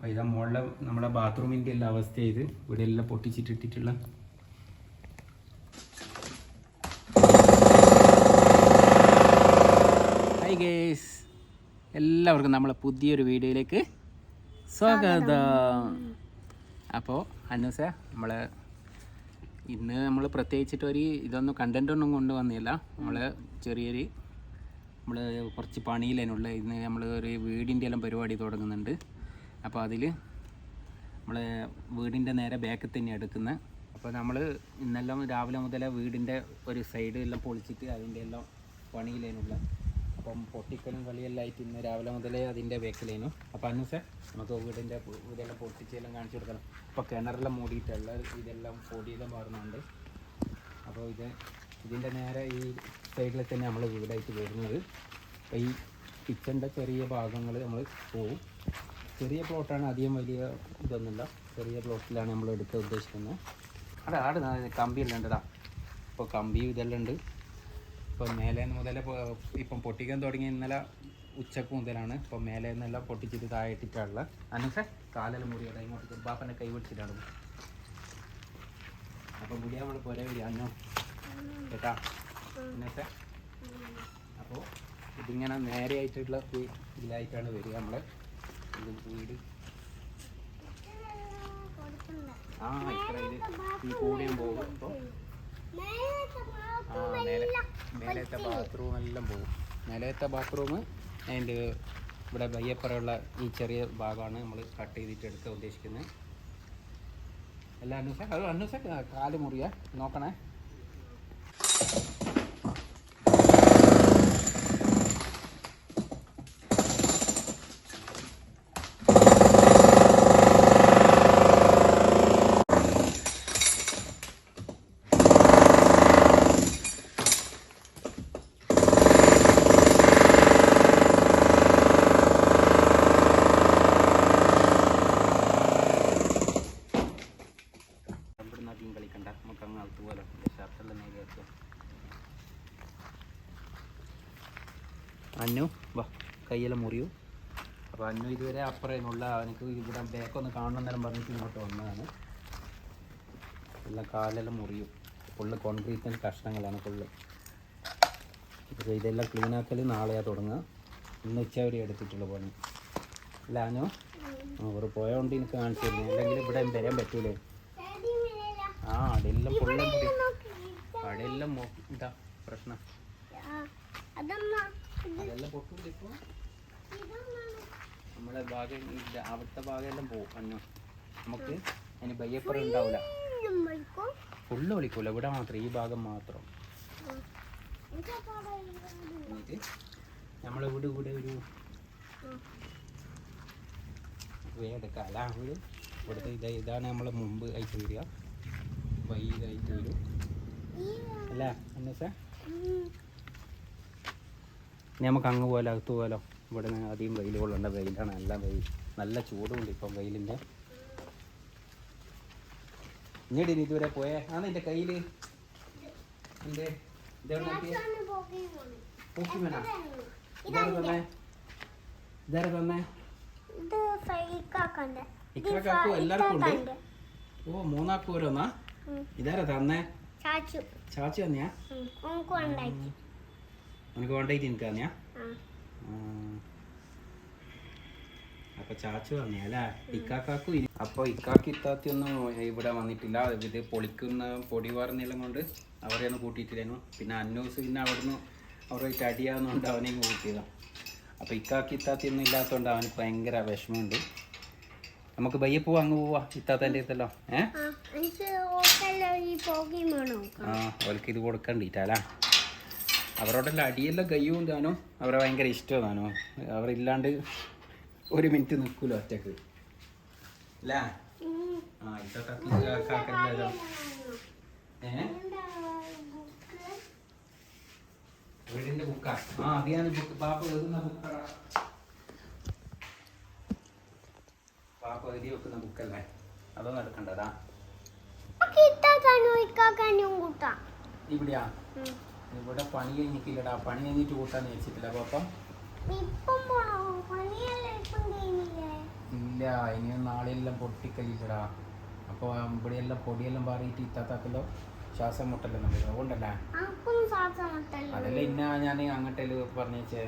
അപ്പോൾ ഇതാ മുകളിലെ നമ്മുടെ ബാത്റൂമിന്റെ എല്ലാം അവസ്ഥ ഇത്. ഇവിടെ എല്ലാം പൊട്ടിച്ചിട്ടിട്ടിട്ടുള്ള ഹായ് ഗേസ് എല്ലാവർക്കും നമ്മളെ പുതിയൊരു വീഡിയോയിലേക്ക് സ്വാഗതം. അപ്പോൾ അന്നൂസ നമ്മൾ ഇന്ന് നമ്മൾ പ്രത്യേകിച്ചിട്ട് ഒരു ഇതൊന്നും കണ്ടന്റ് ഒന്നും കൊണ്ടുവന്നില്ല. നമ്മൾ ചെറിയൊരു നമ്മൾ കുറച്ച് പണിയിലതിനുള്ള ഇന്ന് നമ്മൾ ഒരു വീടിന്റെ എല്ലാം പരിപാടി തുടങ്ങുന്നുണ്ട്. അപ്പോൾ അതിൽ നമ്മൾ വീടിന്റെ നേരെ ബാക്കിൽ തന്നെ എടുക്കുന്നത് അപ്പോൾ നമ്മൾ ഇന്നെല്ലാം രാവിലെ മുതലേ വീടിന്റെ ഒരു സൈഡ് എല്ലാം പൊളിച്ചിട്ട് അതിന്റെ എല്ലാം പണിയിലേനുള്ള അപ്പം പൊട്ടിക്കലും കളിയെല്ലാം ആയിട്ട് ഇന്ന് രാവിലെ മുതലേ അതിന്റെ ബാക്കിലേനു അപ്പോൾ സാർ നമുക്ക് വീടിന്റെ ഇതെല്ലാം പൊട്ടിച്ചെല്ലാം കാണിച്ചു കൊടുക്കണം. അപ്പോൾ കിണറെല്ലാം മൂടിയിട്ടുള്ള ഇതെല്ലാം പൊടിയെല്ലാം മാറുന്നുണ്ട്. അപ്പോൾ ഇത് ഇതിന്റെ നേരെ ഈ സൈഡിൽ തന്നെ നമ്മൾ വീടായിട്ട് വരുന്നത്. അപ്പോൾ ഈ കിച്ചന്റെ ചെറിയ ഭാഗങ്ങൾ നമ്മൾ പോവും. ചെറിയ പ്ലോട്ടാണ് അധികം വലിയ ഇതൊന്നുമില്ല. ചെറിയ പ്ലോട്ടിലാണ് നമ്മൾ എടുക്കാൻ ഉദ്ദേശിക്കുന്നത്. അവിടെ ആട് കമ്പിയെല്ലാം ഉണ്ടാ ഇപ്പോൾ കമ്പി ഇതെല്ലാം ഉണ്ട്. ഇപ്പോൾ മേലെ മുതൽ ഇപ്പം പൊട്ടിക്കാൻ തുടങ്ങി ഇന്നലെ ഉച്ചയ്ക്ക് മുതലാണ്. ഇപ്പോൾ മേലെ നിന്നെല്ലാം പൊട്ടിച്ചിട്ട് താഴെ ഇട്ടിട്ടുള്ള അനൂസെ മുറിയുടെ ഇങ്ങോട്ട് ബാപ്പനെ കൈ പിടിച്ചിട്ടാണ്. അപ്പം മുടി നമ്മൾ പോരെ വരിക അന്നോ കേട്ടാ? അനൂസെ. അപ്പോൾ ഇതിങ്ങനെ നേരെയായിട്ടുള്ള ഇതിലായിട്ടാണ് വരിക നമ്മളെ. ഇത് വീട് ആ ഇത്ര ഇത് ഈ കൂടിയും പോകും അപ്പോൾ ആ മേലെ മേലത്തെ ബാത്റൂം എല്ലാം പോകും. മേലത്തെ ബാത്റൂം അതിന്റെ ഇവിടെ ബയ്യപ്പുറമുള്ള ഈ ചെറിയ ഭാഗമാണ് നമ്മൾ കട്ട് ചെയ്തിട്ട് എടുക്കാൻ ഉദ്ദേശിക്കുന്നത്. അല്ല അന്നൂസ അത് അന്നൂസ കാൽ മുറിയാ നോക്കണേ ഇവിടെ നാട്ടിലും കളിക്കണ്ട നമുക്ക് അങ്ങ് അകത്ത് പോലെ ഷർട്ടെല്ലാം നേരെ വെച്ചോ അന്നു വാ കയ്യെല്ലാം മുറിയൂ. അപ്പോൾ അന്നു ഇതുവരെ അപ്പുറമുള്ള എനിക്ക് ഇവിടെ ബാക്കൊന്ന് കാണണം നേരം പറഞ്ഞിട്ട് ഇങ്ങോട്ട് വന്നതാണ്. എല്ലാം കാലെല്ലാം മുറിയും. ഫുള്ള് കോൺക്രീറ്റിന്റെ കഷ്ണങ്ങളാണ് ഫുള്ള് അപ്പോൾ ഇതെല്ലാം ക്ലീൻ ആക്കൽ നാളെയാണ് തുടങ്ങുക. ഇന്ന് ഉച്ച വരെ എടുത്തിട്ടുള്ള പണി. അല്ല അനു? അവർ പോയതുകൊണ്ട് എനിക്ക് കാണിച്ചു തരുന്നു അല്ലെങ്കിൽ ഇവിടെ വരാൻ പറ്റൂലേ? ആ അടെല്ലാം ഫുള്ളും മൊ- ഇതാ പ്രശ്നം. അതെല്ലാം പൊട്ടൂല ഇപ്പോൾ നമ്മളെ ഭാഗം അവിടുത്തെ ഭാഗമെല്ലാം പോകും അന്നു. നമുക്ക് അതിന് ബയ്യപ്പുറം ഉണ്ടാവില്ല ഫുള്ള് വിളിക്കൂല ഇവിടെ മാത്രം ഈ ഭാഗം മാത്രം. നമ്മളെ ഇവിടെ ഒരു വേദക്കാം. അല്ല വീട്. ഇവിടുത്തെ ഇതാ ഇതാണ് നമ്മളെ മുമ്പ് ആയിട്ട് വരിക. വൈകായിട്ട് വരും. അല്ല അന്നസ? ഇനി നമുക്ക് അങ്ങ് പോലെ അകത്ത് പോലോ ഇവിടെ നിന്ന് അധികം വെയിൽ കൊള്ളേണ്ട വെയിലാണ് നല്ല വെയിൽ. നല്ല ചൂടുണ്ട് ഇപ്പം വെയിലിന്റെ. നീടി ഇനി ഇതുവരെ പോയേ. ആ നിന്റെ കയ്യിൽ എന്തേ ഇതെവിടെ നോക്കിയേ? പോക്കിമേനാ ഇതാരെ തന്നേ ഇതാരെ തന്നേ ഇത് ഫൈക്കാക്കണ്ടേ ഇക്കാക്കും എല്ലാവർക്കും ഉണ്ട്. ഓ മൂന്നാക്കും ഓരോന്നാ? ഇതാരാ തന്നെ? ചാച്ചു. ചാച്ചു തന്നെയാ? നിനക്ക് വേണ്ടായിട്ട് എനിക്ക് തന്നെയാ. അപ്പൊ ചാച്ചു പറഞ്ഞ അല്ലേ? ഇക്കാക്കാക്കും അപ്പൊ ഇക്കാക്ക് ഇത്താത്തി ഒന്നും ഇവിടെ വന്നിട്ടില്ല. ഇത് പൊളിക്കുന്ന പൊടി വാർന്നെല്ലാം കൊണ്ട് അവരെ ഒന്ന് കൂട്ടിയിട്ടില്ലായിരുന്നു. പിന്നെ അന്നൂസ് പിന്നെ അവിടുന്ന് അവരുമായിട്ട് അടിയാവുന്നതുകൊണ്ട് അവനെയും കൂട്ടിയതാ. അപ്പൊ ഇക്കാക്ക് ഇത്താത്തി ഒന്നും ഇല്ലാത്തതുകൊണ്ട് അവന് ഭയങ്കര വിഷമമുണ്ട്. നമുക്ക് ബയ്യ പോവാ അങ്ങ് പോവാ. ഇത്താത്തന്റെ അടുത്തല്ലോ. ഏഹ് ആ അവർക്ക് ഇത് കൊടുക്കണ്ടിട്ടല്ലേ അവരോടെല്ലാം അടിയെല്ലാം കയ്യും താനോ. അവരെ ഭയങ്കര ഇഷ്ടം താനോ അവരില്ലാണ്ട് ഒരു മിനിറ്റ് നിൽക്കൂല ഒറ്റയ്ക്ക്. അല്ലേ ആ ഇതൊക്കെ ഏ? വീടിന്റെ ബുക്കാ? ആ അറിയാൻ ബുക്ക്. പാപ്പ എഴുതുന്ന പാപ്പ എഴുതി വെക്കുന്ന ബുക്കല്ലേ? അതൊന്നും എടുക്കണ്ടതാ ഇവിടെയാ? ഇവിടെ പണി കഴിഞ്ഞിട്ടില്ലടാ പണി കഴിഞ്ഞിട്ട് കൂട്ടാന്ന് വെച്ചിട്ടില്ല പാപ്പ ഇപ്പം പോണോ? പണിയല്ലേ ഇപ്പം കഴിഞ്ഞില്ലേ? ഇല്ല ഇനി നാളെയെല്ലാം പൊട്ടിക്കലില്ലടാ അപ്പോൾ ഇവിടെയെല്ലാം പൊടിയെല്ലാം പാറിയിട്ട് ഇത്താത്താക്കല്ലോ ശ്വാസം മുട്ടല്ലോ നമ്മൾ അതുകൊണ്ടല്ലേ? അതല്ല ഇന്ന ഞാൻ അങ്ങോട്ടേൽ പറഞ്ഞേച്ചേ.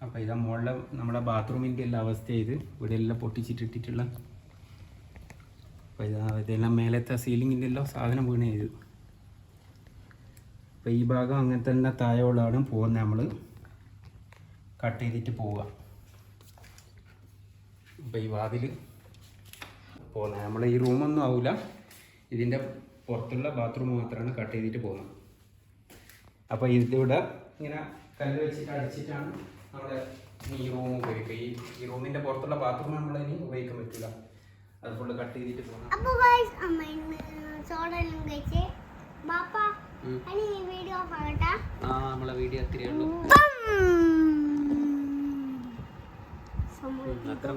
അപ്പോൾ ഇതാ മുകളിലെ നമ്മുടെ ബാത്റൂമിന്റെ എല്ലാം അവസ്ഥ ഇത് ഇവിടെ എല്ലാം പൊട്ടിച്ചിട്ടിട്ടുള്ള അപ്പോൾ ഇതാ ഇതെല്ലാം മേലത്തെ സീലിങ്ങിന്റെ എല്ലാം സാധനം വീണേ ഇത് അപ്പോൾ ഈ ഭാഗം അങ്ങനെ തന്നെ താഴെയുള്ളതാണ്. പോകുന്നത് നമ്മൾ കട്ട് ചെയ്തിട്ട് പോവുക. അപ്പോൾ ഈ വാതിൽ പോകുന്നത് നമ്മൾ ഈ റൂമൊന്നും ആവില്ല ഇതിന്റെ പുറത്തുള്ള ബാത്റൂം മാത്രമാണ് കട്ട് ചെയ്തിട്ട് പോകുന്നത് അപ്പോൾ ഇതിലൂടെ ഇങ്ങനെ കല്ല് വെച്ചിട്ട് അടിച്ചിട്ടാണ് നമ്മൾ ഈ റൂം ഉപയോഗിക്കുക. ഈ ഈ റൂമിന്റെ പുറത്തുള്ള ബാത്റൂം നമ്മൾ ഇനി ഉപയോഗിക്കാൻ പറ്റില്ല. അത് ഫുള്ള് കട്ട് ചെയ്തിട്ട് പോകണം അപ്പൊ ഗൈസ് അമ്മ ഇന്ന് ചോടെല്ലാം കഴിച്ച് ബാപ്പ ഇനി ഈ വീഡിയോ പറയട്ടെ ആ നമ്മളെ വീഡിയോ അത്രയേ ഉള്ളൂ. അത്ര